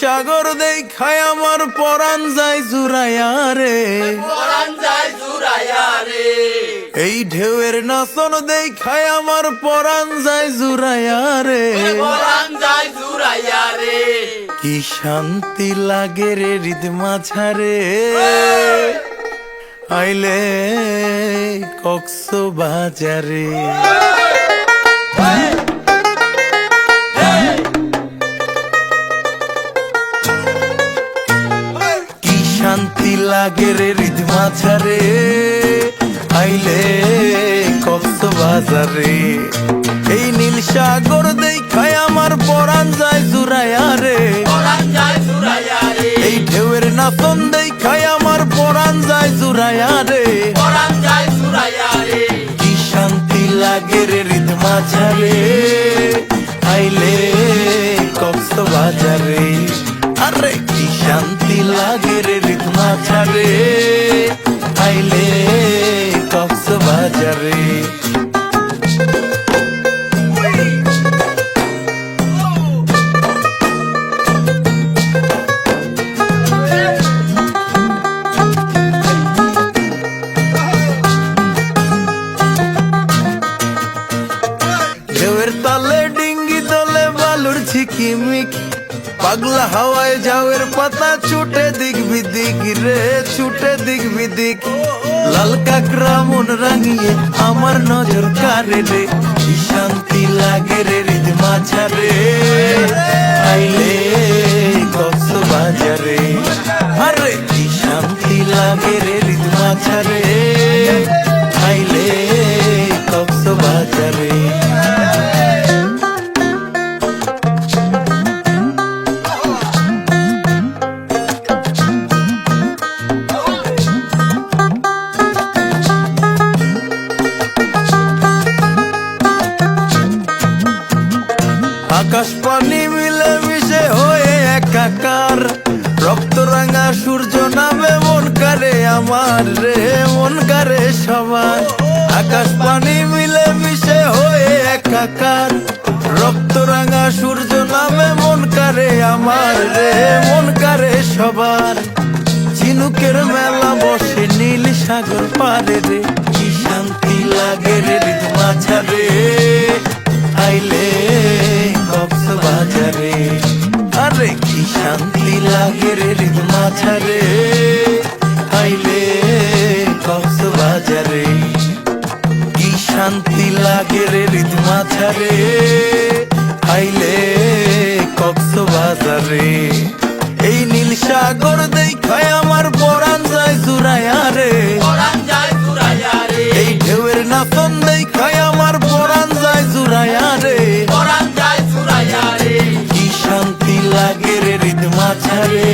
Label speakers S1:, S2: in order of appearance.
S1: সাগর দেখায় আমার পরাণ যায় জুড়াইয়া রে।
S2: পরাণ যায় জুড়াইয়া রে।
S1: এই ঢেউয়ের নাচন দেখায় আমার পরাণ যায় জুড়াইয়া রে।
S2: পরাণ যায় জুড়াইয়া রে।
S1: কি শান্তি লাগে রে হৃদ মাঝারে। আইলে কক্স বাজারে লাগে রে হৃদ মাঝারে। আইলে কক্স বাজারে। এই নীল সাগর দেখায় আমার পরাণ যায় জুড়াইয়া রে। এই ঢেউয়ের নাচন দেখায় আমার পরাণ যায় জুড়াইয়া রে। কি শান্তি লাগে রে হৃদ মাঝারে। আইলে কক্স বাজারে আরে কি শান্তি লাগে রে হৃদ মাঝারে আইলে কক্স বাজারে ঢেউয়ের তালে ডিঙ্গি দলে বালুর ঝিকিমিক পাগলা হাওয়ায় যাওয়ের পাতা ছুটে দিক বিদিক রে, ছুটে দিক বিদিক। লাল কাকরা মন রাঙিয়ে আমার নজর কারে রে শান্তি লাগে রে রিদ মাঝারে আইলে একাকার রক্ত রাঙা সূর্য নামে মন কারে আমার রে, মন কারে সবার। আকাশ পানি মিলে মিশে হয়ে একাকার। রক্ত রাঙা সূর্য নামে মন কারে আমার রে, মন কারে সবার। ঝিনুকের মেলা বসে নীল সাগর পারে রে, কি শান্তি লাগে রে হৃদ মাঝারে রে হৃদ মাঝারে আইলে কক্স বাজারে কি শান্তি লাগে রে হৃদ মাঝারে আইলে এই নীল সাগর দেখায় আমার পরাণ যায় জুড়াইয়া রে। এই ঢেউয়ের নাচন দেখায় আমার পরাণ যায় জুড়াইয়া রে। কি শান্তি লাগে রে হৃদ মাঝারে